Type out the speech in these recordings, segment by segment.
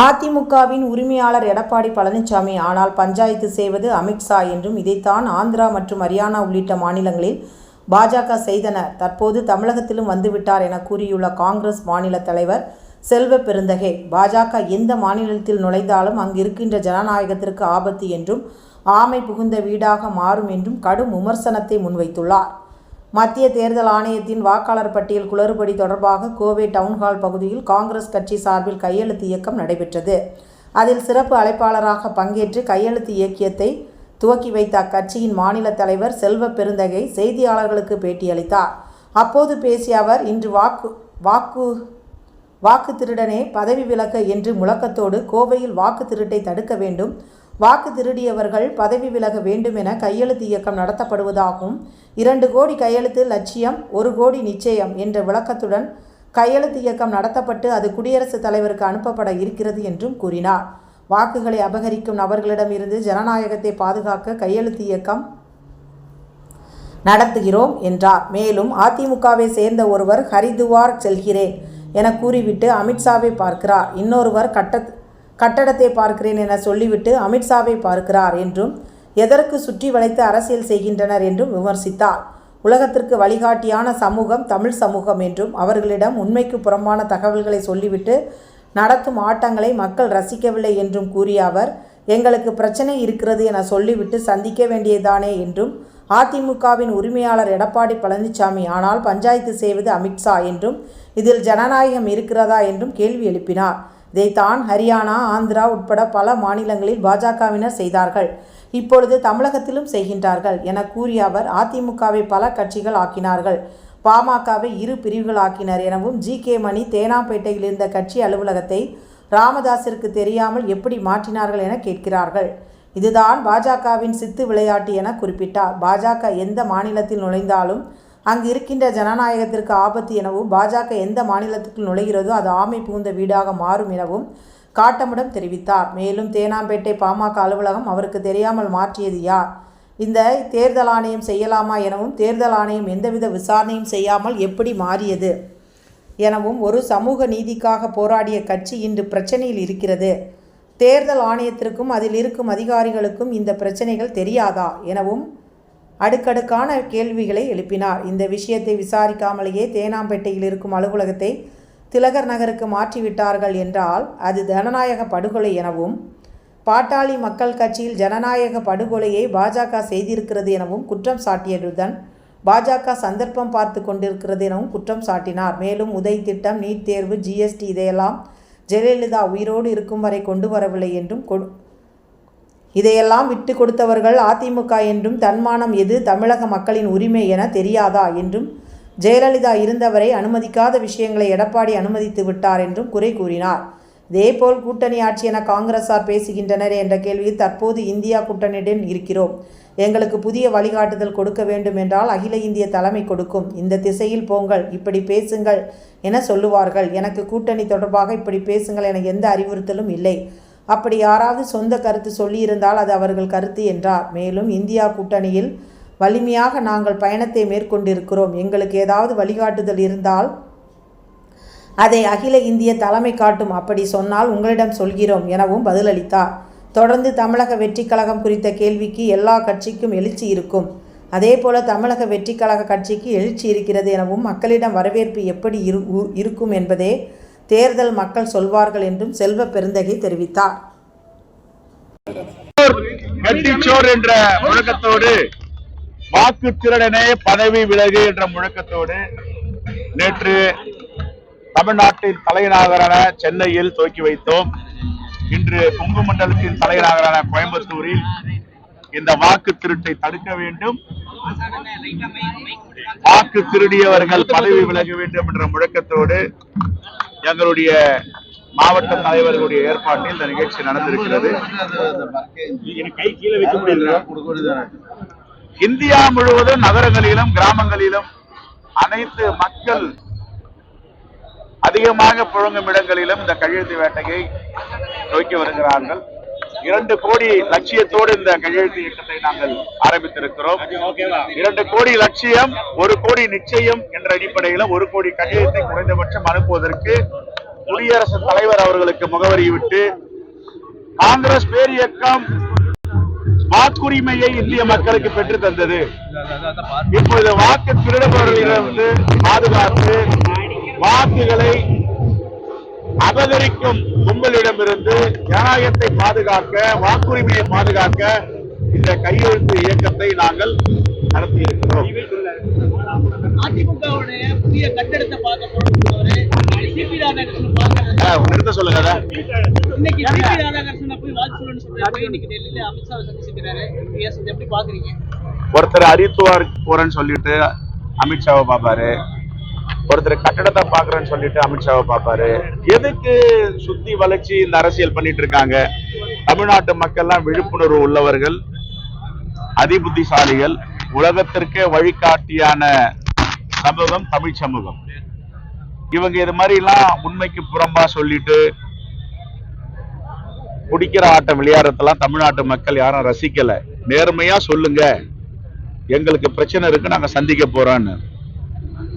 அதிமுகவின் உரிமையாளர் எடப்பாடி பழனிசாமி ஆனால் பஞ்சாயத்து செய்வது அமித்ஷா என்றும் இதைத்தான் ஆந்திரா மற்றும் ஹரியானா உள்ளிட்ட மாநிலங்களில் பாஜக செய்தனர். தற்போது தமிழகத்திலும் வந்துவிட்டார் என கூறியுள்ள காங்கிரஸ் மாநில தலைவர் செல்வ பெருந்தகே பாஜக எந்த மாநிலத்தில் நுழைந்தாலும் அங்கு இருக்கின்ற ஜனநாயகத்திற்கு ஆபத்து என்றும் ஆமை புகுந்த வீடாக மாறும் என்றும் கடும் விமர்சனத்தை முன்வைத்துள்ளார். மத்திய தேர்தல் ஆணையத்தின் வாக்காளர் பட்டியல் குளறுபடி தொடர்பாக கோவை டவுன்ஹால் பகுதியில் காங்கிரஸ் கட்சி சார்பில் கையெழுத்து இயக்கம் நடைபெற்றது. அதில் சிறப்பு அழைப்பாளராக பங்கேற்று கையெழுத்து இயக்கியத்தை துவக்கி வைத்த அக்கட்சியின் மாநில தலைவர் செல்வ பெருந்தகை செய்தியாளர்களுக்கு பேட்டியளித்தார். அப்போது பேசிய அவர் இன்று வாக்கு வாக்கு வாக்கு திருடனே பதவி விலக என்று முழக்கத்தோடு கோவையில் வாக்கு திருட்டை தடுக்க வேண்டும் வாக்கு திருடியவர்கள் பதவி விலக வேண்டும் என கையெழுத்து இயக்கம் நடத்தப்படுவதாகவும் இரண்டு கோடி கையெழுத்து லட்சியம் ஒரு கோடி நிச்சயம் என்ற விளக்கத்துடன் கையெழுத்து இயக்கம் நடத்தப்பட்டு அது குடியரசுத் தலைவருக்கு அனுப்பப்பட இருக்கிறது என்றும் கூறினார். வாக்குகளை அபகரிக்கும் நபர்களிடமிருந்து ஜனநாயகத்தை பாதுகாக்க கையெழுத்து இயக்கம் நடத்துகிறோம் என்றார். மேலும் அதிமுகவை சேர்ந்த ஒருவர் ஹரிதுவார் செல்கிறேன் என கூறிவிட்டு அமித்ஷாவை பார்க்கிறார். இன்னொருவர் கட்ட கட்டடத்தை பார்க்கிறேன் என சொல்லிவிட்டு அமித்ஷாவை பார்க்கிறார் என்றும் எதற்கு சுற்றி வளைத்து அரசியல் செய்கின்றனர் என்றும் விமர்சித்தார். உலகத்திற்கு வழிகாட்டியான சமூகம் தமிழ் சமூகம் என்றும் அவர்களிடம் உண்மைக்கு புறம்பான தகவல்களை சொல்லிவிட்டு நடத்தும் ஆட்டங்களை மக்கள் ரசிக்கவில்லை என்றும் கூறிய அவர் எங்களுக்கு பிரச்சனை இருக்கிறது என சொல்லிவிட்டு சந்திக்க வேண்டியதானே என்றும் அதிமுகவின் உரிமையாளர் எடப்பாடி பழனிசாமி ஆனால் பஞ்சாயத்து செய்வது அமித்ஷா என்றும் இதில் ஜனநாயகம் இருக்கிறதா என்றும் கேள்வி எழுப்பினார். இதைத்தான் ஹரியானா ஆந்திரா உட்பட பல மாநிலங்களில் பாஜகவினர் செய்தார்கள். இப்பொழுது தமிழகத்திலும் செய்கின்றார்கள் என கூறிய அவர் அதிமுகவை பல கட்சிகள் ஆக்கினார்கள். பாமகவை இரு பிரிவுகளாக்கினர் எனவும் ஜி. கே. மணி தேனாம்பேட்டையில் இருந்த கட்சி அலுவலகத்தை ராமதாசிற்கு தெரியாமல் எப்படி மாற்றினார்கள் என கேட்கிறார்கள். இதுதான் பாஜகவின் சித்து விளையாட்டு என குறிப்பிட்டார். பாஜக எந்த மாநிலத்தில் நுழைந்தாலும் அங்கு இருக்கின்ற ஜனநாயகத்திற்கு ஆபத்து எனவும் பாஜக எந்த மாநிலத்துக்குள் நுழைகிறதோ அது ஆமை புகுந்த வீடாக மாறும் எனவும் காட்டமிடம் தெரிவித்தார். மேலும் தேனாம்பேட்டை பாமக அலுவலகம் அவருக்கு தெரியாமல் மாற்றியது யார்? இந்த தேர்தல் ஆணையம் செய்யலாமா எனவும் தேர்தல் ஆணையம் எந்தவித விசாரணையும் செய்யாமல் எப்படி மாறியது எனவும் ஒரு சமூக நீதிக்காக போராடிய கட்சி இன்று பிரச்சனையில் இருக்கிறது. தேர்தல் ஆணையத்திற்கும் அதில் இருக்கும் அதிகாரிகளுக்கும் இந்த பிரச்சனைகள் தெரியாதா எனவும் அடுக்கடுக்கான கேள்விகளை எழுப்பினார். இந்த விஷயத்தை விசாரிக்காமலேயே தேனாம்பேட்டையில் இருக்கும் அலுவலகத்தை திலகர் நகருக்கு மாற்றிவிட்டார்கள் என்றால் அது ஜனநாயக படுகொலை எனவும் பாட்டாளி மக்கள் கட்சியில் ஜனநாயக படுகொலையை பாஜக செய்திருக்கிறது எனவும் குற்றம் சாட்டியதுடன் பாஜக சந்தர்ப்பம் பார்த்து கொண்டிருக்கிறது எனவும் குற்றம் சாட்டினார். மேலும் உதய் திட்டம் நீட் தேர்வு ஜிஎஸ்டி இதையெல்லாம் ஜெயலலிதா உயிரோடு இருக்கும் வரை கொண்டு வரவில்லை என்றும் கொ இதையெல்லாம் விட்டு கொடுத்தவர்கள் அதிமுக என்றும் தன்மானம் எது தமிழக மக்களின் உரிமை என தெரியாதா என்றும் ஜெயலலிதா இருந்தவரை அனுமதிக்காத விஷயங்களை எடப்பாடி அனுமதித்து விட்டார் என்றும் குறை கூறினார். இதேபோல் கூட்டணி ஆட்சி என காங்கிரசார் பேசுகின்றனர் என்ற கேள்வியில் தற்போது இந்தியா கூட்டணியுடன் இருக்கிறோம். எங்களுக்கு புதிய வழிகாட்டுதல் கொடுக்க வேண்டும் என்றால் அகில இந்திய தலைமை கொடுக்கும். இந்த திசையில் போங்கள் இப்படி பேசுங்கள் என சொல்லுவார்கள். எனக்கு கூட்டணி தொடர்பாக இப்படி பேசுங்கள் என எந்த அறிவுறுத்தலும் இல்லை. அப்படி யாராவது சொந்த கருத்து சொல்லியிருந்தால் அது அவர்கள் கருத்து என்றார். மேலும் இந்தியா கூட்டணியில் வலிமையாக நாங்கள் பயணத்தை மேற்கொண்டிருக்கிறோம். எங்களுக்கு ஏதாவது வழிகாட்டுதல் இருந்தால் அதை அகில இந்திய தலைமை காட்டும். அப்படி சொன்னால் உங்களிடம் சொல்கிறோம் எனவும் பதிலளித்தார். தொடர்ந்து தமிழக வெற்றிக் கழகம் குறித்த கேள்விக்கு எல்லா கட்சிக்கும் எழுச்சி இருக்கும். அதேபோல தமிழக வெற்றிக் கழக கட்சிக்கு எழுச்சி இருக்கிறது எனவும் மக்களிடம் வரவேற்பு எப்படி இரு உ- இருக்கும் என்பதே தேர்தல் மக்கள் சொல்வார்கள் என்றும் செல்வ பெருந்தகை தெரிவித்தார். கட்டிச்சோர் என்ற முழக்கத்தோடு வாக்கு திருடனே பதவி விலகு என்ற முழக்கத்தோடு நேற்று தமிழ்நாட்டின் தலைநகரான சென்னையில் துவக்கி வைத்தோம். இன்று கொங்கு மண்டலத்தின் தலைநகரான கோயம்புத்தூரில் இந்த வாக்கு திருட்டை தடுக்க வேண்டும். வாக்கு திருடியவர்கள் பதவி விலக வேண்டும் என்ற முழக்கத்தோடு எங்களுடைய மாவட்ட தலைவர்களுடைய ஏற்பாட்டில் இந்த நிகழ்ச்சி நடந்திருக்கிறது. இந்தியா முழுவதும் நகரங்களிலும் கிராமங்களிலும் அனைத்து மக்கள் அதிகமாக புழங்கும் இடங்களிலும் இந்த கையெழுத்து வேட்டையை துவக்கி வருகிறார்கள். இரண்டு கோடி லட்சியத்தோடு இந்த கையெழுத்து இயக்கத்தை நாங்கள் ஆரம்பித்திருக்கிறோம். இரண்டு கோடி லட்சியம் ஒரு கோடி நிச்சயம் என்ற அடிப்படையில ஒரு கோடி கையெழுத்தை குறைந்தபட்சம் அனுப்புவதற்கு குடியரசுத் தலைவர் அவர்களுக்கு முகவரி விட்டு காங்கிரஸ் பேரியக்கம் வாக்குரிமையை இந்திய மக்களுக்கு பெற்று தந்தது. இப்பொழுது வாக்கு திருடுபவர்களிடமிருந்து பாதுகாத்து வாக்குகளை அபகரிக்கும் கும்பலிடமிருந்து ஜனநாயகத்தை பாதுகாக்க வாக்குரிமையை பாதுகாக்க இந்த கையெழுத்து இயக்கத்தை நாங்கள் நடத்தி இருக்கிறோம் அதிமுகவுடைய புதிய கட்டடத்தை பார்க்க சொல்லுங்க. இன்னைக்கு சிபி ராதாகிருஷ்ணனை போய் வாழ்த்து சொல்லணும்னு சொல்றாரு. இன்னைக்கு டெல்லியில அமித்ஷாவை சந்திச்சிருக்காரு பேசுறது எப்படி பாக்குறீங்க? ஒருத்தர் ஹரித்துவார் போறேன்னு சொல்லிட்டு அமித்ஷாவை பார்ப்பாரு. ஒருத்தர் கட்டடத்தை பாக்குறேன்னு சொல்லிட்டு அமித்ஷாவை பார்ப்பாரு. எதுக்கு சுத்தி வளைச்சு இந்த அரசியல் பண்ணிட்டு இருக்காங்க? தமிழ்நாட்டு மக்கள்லாம் விழிப்புணர்வு உள்ளவர்கள் அதிபுத்திசாலிகள் உலகத்திற்கே வழிகாட்டியான சமூகம் தமிழ் சமூகம். இவங்க இது மாதிரி எல்லாம் உண்மைக்கு புறம்பா சொல்லிட்டு குடிக்கிற ஆட்டம் விளையாடுறதெல்லாம் தமிழ்நாட்டு மக்கள் யாரும் ரசிக்கல. நேர்மையா சொல்லுங்க. எங்களுக்கு பிரச்சனை இருக்கு நாங்க சந்திக்க போறோம்னு.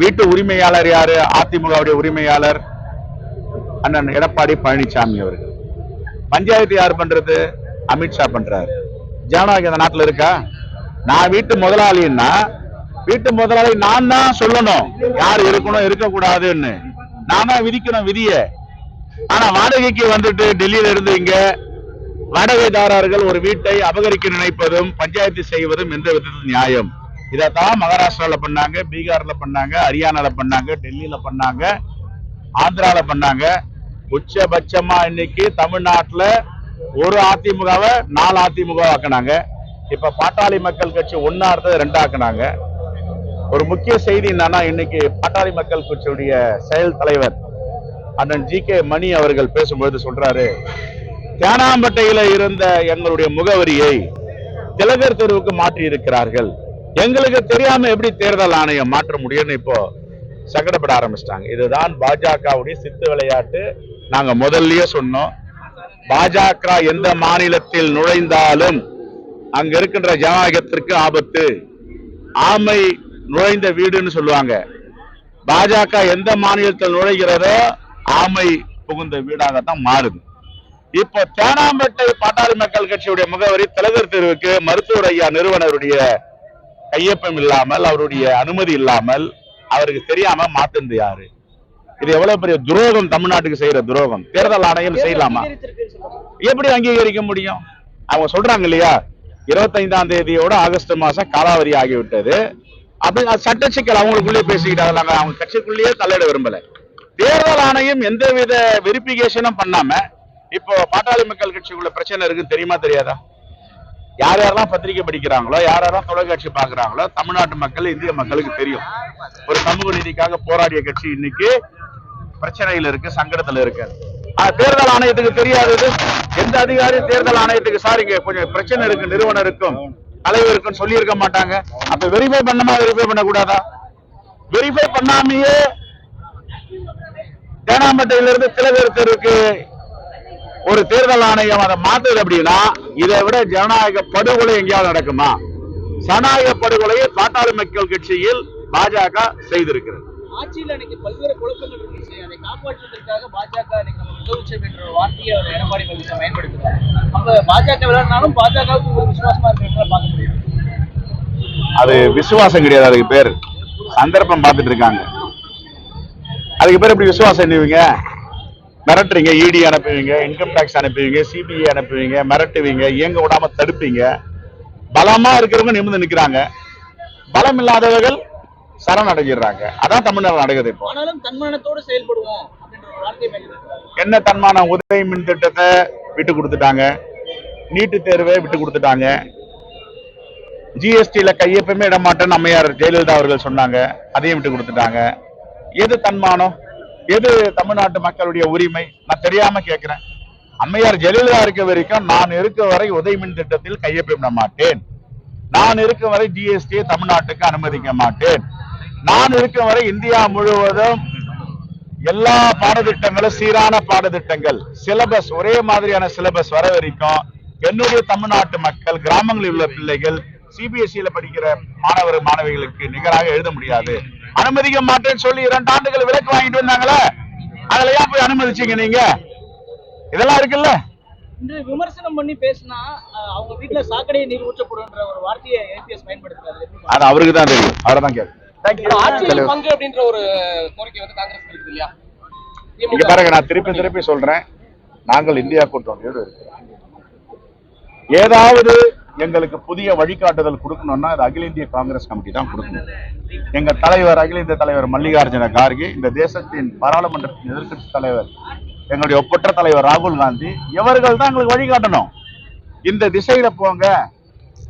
வீட்டு உரிமையாளர் யாரு? அதிமுகவுடைய உரிமையாளர் அண்ணன் எடப்பாடி பழனிசாமி அவர்கள். பஞ்சாயத்து யார் பண்றது? அமித்ஷா பண்றாரு. ஜனநாயகம் இந்த நாட்டுல இருக்கா? நான் வீட்டு முதலாளின்னா வீட்டு முதலாளி நான் தான் சொல்லணும். யார் இருக்கணும் இருக்கக்கூடாதுன்னு. நான் தான் விதிக்கணும் விதிய. ஆனா வாடகைக்கு வந்துட்டு டெல்லியில இருந்து இங்க வாடகைதாரர்கள் ஒரு வீட்டை அபகரிக்க நினைப்பதும் பஞ்சாயத்து செய்வதும் எந்த விதத்தில் நியாயம். இதைத்தான் மகாராஷ்டிராவில் பண்ணாங்க பீகாரில் பண்ணாங்க ஹரியானாவில் பண்ணாங்க டெல்லியில் பண்ணாங்க ஆந்திராவில் பண்ணாங்க. உச்சபட்சமாக இன்னைக்கு தமிழ்நாட்டில் ஒரு அதிமுகவை நாலு அதிமுக ஆக்குனாங்க. இப்போ பாட்டாளி மக்கள் கட்சி ஒன்றா இருந்தது ரெண்டாக்குனாங்க ஒரு முக்கிய செய்தி என்னன்னா இன்னைக்கு பாட்டாளி மக்கள் கட்சியுடைய செயல் தலைவர் அண்ணன் ஜி கே மணி அவர்கள் பேசும்பொழுது சொல்றாரு தேனாம்பட்டையில இருந்த எங்களுடைய முகவரியை திலகர் தெருவுக்கு மாற்றி இருக்கிறார்கள் எங்களுக்கு தெரியாம எப்படி தேர்தல் ஆணையம் மாற்ற முடியும்னு இப்போ சங்கடப்பட ஆரம்பிச்சிட்டாங்க. இதுதான் பாஜகவுடைய சித்து விளையாட்டு. நாங்க முதல்லயே சொன்னோம். பாஜக எந்த மாநிலத்தில் நுழைந்தாலும் அங்க இருக்கின்ற ஜனநாயகத்திற்கு ஆபத்து. ஆமை நுழைந்த வீடுன்னு சொல்லுவாங்க. பாஜக எந்த மாநிலத்தில் நுழைகிறதோ ஆமை புகுந்த வீடாகத்தான் மாறுது. இப்போ தேனாம்பேட்டை பாட்டாளி மக்கள் கட்சியுடைய முகவரி தலைவர் தெருவுக்கு மருத்துவர் ஐயா நிறுவனருடைய கையொப்பம் இல்லாமல் அவருடைய அனுமதி இல்லாமல் அவருக்கு தெரியாம மாத்துனது யாரு இது எவ்வளவு பெரிய துரோகம் தமிழ்நாட்டுக்கு செய்யற துரோகம்? தேர்தல் ஆணையம் செய்யலாமா? எப்படி அங்கீகரிக்க முடியும்? அவங்க சொல்றாங்க இல்லையா? இருபத்தைந்தாம் தேதியோட ஆகஸ்ட் மாசம் காலாவதி ஆகிவிட்டது. அப்படி சட்ட சிக்கல் அவங்களுக்குள்ளே பேசிக்கிட்டாங்க. நாங்க அவங்க கட்சிக்குள்ளேயே தலையிட விரும்பல. தேர்தல் ஆணையம் எந்தவித வெரிபிகேஷனும் பண்ணாம இப்போ பாட்டாளி மக்கள் கட்சிக்குள்ள பிரச்சனை இருக்குன்னு தெரியுமா தெரியாதா? யார் யாரெல்லாம் பத்திரிகை படிக்கிறாங்களோ யார் யாரெல்லாம் தொலைக்காட்சி பாக்குறாங்களோ தமிழ்நாட்டு மக்கள் இந்திய மக்களுக்கு தெரியும். ஒரு சமூக நீதிக்காக போராடிய கட்சி இன்னைக்கு பிரச்சனையில இருக்கு சங்கடத்துல இருக்கு. தேர்தல் ஆணையத்துக்கு தெரியாதது எந்த அதிகாரி தேர்தல் ஆணையத்துக்கு சார் இங்க கொஞ்சம் பிரச்சனை இருக்கு நிறுவனருக்கும் தலைவருக்கும் சொல்லி இருக்க மாட்டாங்க. அப்ப வெரிஃபை பண்ணமா வெரிஃபை பண்ணக்கூடாதா? வெரிஃபை பண்ணாமையே தேனாம்பட்டையில இருந்து திலகர் தெருவுக்கு ஒரு தேர்தல் ஆணையம் அதை மாத்துது அப்படின்னா இதை விட ஜனநாயக படுகொலை எங்கேயாவது நடக்குமா? ஜனநாயக படுகொலையை பாட்டாளி மக்கள் கட்சியில் பாஜக செய்திருக்கிறது. ஆட்சியில் இன்னைக்கு பல்வேறு குழப்பங்கள் இருந்துச்சு அதை காப்பாற்றுவதற்காக பாஜக இன்னைக்கு நம்ம முதலமைச்சர் என்ற வார்த்தையை அவர் எடப்பாடி பழனிசாமி பயன்படுத்துறாரு. அப்ப பாஜக விளையாடினாலும் பாஜகவுக்கு ஒரு விசுவாசமா இருக்கிறத பார்க்க முடியும்? அது விசுவாசம் கிடையாது அதுக்கு பேர். சந்தர்ப்பம் பார்த்துட்டு இருக்காங்க. அதுக்கு பேர் எப்படி விசுவாசம் என்னவீங்க மிரட்டுறீங்க இடி அனுப்புவீங்க இன்கம் டாக்ஸ் அனுப்புவீங்க சிபிஐ அனுப்புவீங்க மிரட்டுவீங்க இயங்க விடாம தடுப்பீங்க. பலமா இருக்கிறவங்க நிமிர்ந்து நிக்கிறாங்க. பலம் இல்லாதவர்கள் சரணடைஞ்சிடுறாங்க. அதான் தமிழ்நாடு நடக்குது இப்போ. தன்மானத்தோடு செயல்படுவோம் என்ன தன்மான? உதவி மின் திட்டத்தை விட்டு கொடுத்துட்டாங்க. நீட்டு தேர்வை விட்டு கொடுத்துட்டாங்க. ஜிஎஸ்டியில கையொப்பமே இட மாட்டேன்னு அம்மையார் ஜெயலலிதா அவர்கள் சொன்னாங்க. அதையும் விட்டு கொடுத்துட்டாங்க. எது தன்மானம்? எது தமிழ்நாட்டு மக்களுடைய உரிமை? நான் தெரியாம கேட்கிறேன் அம்மையார் ஜெயலலிதா இருக்க வரைக்கும் நான் இருக்க வரை உதவி மின் திட்டத்தில் கையொப்பமிட மாட்டேன். நான் இருக்க வரை ஜிஎஸ்டியை தமிழ்நாட்டுக்கு அனுமதிக்க மாட்டேன். நான் இருக்க வரை இந்தியா முழுவதும் எல்லா பாடத்திட்டங்களும் சீரான பாடத்திட்டங்கள். சிலபஸ் ஒரே மாதிரியான சிலபஸ் வர வரைக்கும் என்னுடைய தமிழ்நாட்டு மக்கள் கிராமங்களில் உள்ள பிள்ளைகள் சிபிஎஸ்இல படிக்கிற மாணவர் மாணவிகளுக்கு நிகராக எழுத முடியாது. அனுமதிக்க மாட்டேன்னு சொல்லி இரண்டு ஆண்டுகள் விலக்கு வாங்கிட்டு வந்தாங்களே அதுல ஏன் போய் அனுமதிச்சீங்க நீங்க? இதெல்லாம் இருக்குல்ல? இன்று விமர்சனம் பண்ணி பேசினா அவங்க வீட்டுல சாக்கடை நீர் ஊற்றப்படுன்ற ஒரு வார்த்தையை ஏபிஎஸ் பயன்படுத்துறாரு. அது அவருக்கு தான் தெரியும். அவரை தான் கேட்கும். ஆட்சியில் பங்கு அப்படின்ற ஒரு கோரிக்கை வந்து காங்கிரஸ் இருக்குது இல்லையா? இங்க பாருங்க நான் திருப்பி திருப்பி சொல்றேன். நாங்கள் இந்தியா கூட்டணியோடு இருக்கிறோம். ஏதாவது எங்களுக்கு புதிய வழிகாட்டுதல் கொடுக்கணும்னா அது அகில இந்திய காங்கிரஸ் கமிட்டி தான் கொடுக்கணும். எங்க தலைவர் அகில இந்திய தலைவர் மல்லிகார்ஜுன கார்கே இந்த தேசத்தின் பாராளுமன்றத்தின் எதிர்க்கட்சி தலைவர் எங்களுடைய ஒப்பற்ற தலைவர் ராகுல் காந்தி இவர்கள் தான் எங்களுக்கு வழிகாட்டணும். இந்த திசையில போங்க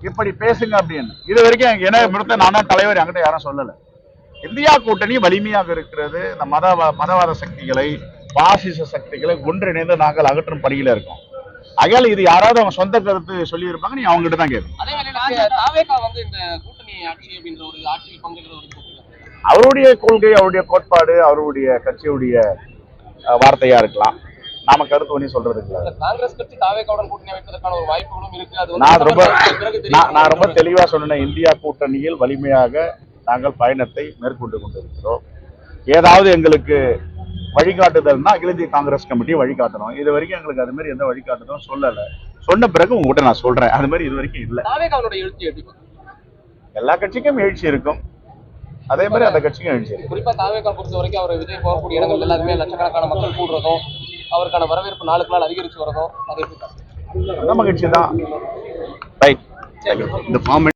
இப்படி பேசுங்க அப்படின்னு. இது வரைக்கும் என்ன பொறுத்த நானா தலைவர் என்கிட்ட யாரும் சொல்லலை. இந்தியா கூட்டணி வலிமையாக இருக்கிறது. இந்த மத மதவாத சக்திகளை பாசிச சக்திகளை ஒன்றிணைந்து நாங்கள் அகற்றும் பணியில் இருக்கோம். அகையால இது யாராவது அவங்க சொந்த கருத்து சொல்லியிருப்பாங்க நீ அவங்க கிட்ட தான் கூட்டணி. அவருடைய கொள்கை அவருடைய கோட்பாடு அவருடைய கட்சியுடைய வார்த்தையா இருக்கலாம். நாம கருத்து பண்ணி சொல்றது இல்லை. காங்கிரஸ் கட்சி தாவேகாவுடன் கூட்டணி வைப்பதற்கான ஒரு வாய்ப்புகளும் இருக்கு. அது நான் ரொம்ப நான் ரொம்ப தெளிவா சொன்னேன் இந்தியா கூட்டணியில் வலிமையாக நாங்கள் பயணத்தை மேற்கொண்டு கொண்டிருக்கிறோம். ஏதாவது எங்களுக்கு வழிகாட்டுதல்னா அகில இந்திய காங்கிரஸ் கமிட்டி வழிகாட்டணும். இது வரைக்கும் எங்களுக்கு அது மாதிரி எந்த வழிகாட்டுதலும் சொல்லல. சொன்ன பிறகு உங்ககிட்ட நான் சொல்றேன். அது மாதிரி இது வரைக்கும் இல்ல? எல்லா கட்சிக்கும் எழுச்சி இருக்கும். அதே மாதிரி அந்த கட்சிக்கும் எழுச்சி இருக்கும் குறிப்பா தாவேகா பொறுத்த வரைக்கும் அவர் விஜய் போகக்கூடிய இடங்கள் எல்லாருமே லட்சக்கணக்கான மக்கள் கூடுறதும் அவருக்கான வரவேற்பு நாளுக்கு நாள் அதிகரிச்சு வரதும் அது எப்படி மகிழ்ச்சி தான். ரைட் இந்த ஃபார்ம்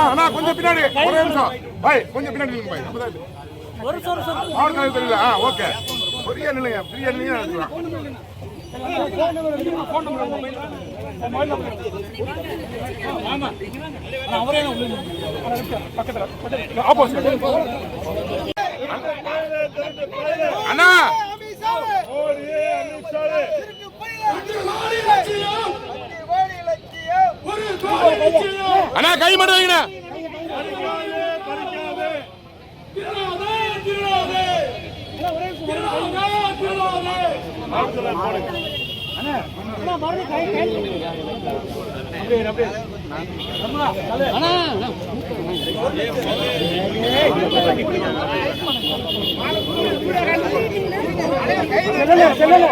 அண்ணா கொஞ்சம் பின்னாடி. ஒரே நிமிஷம். பாய் கொஞ்சம் பின்னாடி நில்லுங்க பாய் அப்பதான் இது. ஆள் கதை தெரியல. ஆ ஓகே. ஃப்ரீயா நில்லுங்க ஃப்ரீயா நில்லுங்க. அண்ணா! அண்ணா கை மட்டும் வைங்கண்ணா செல்லல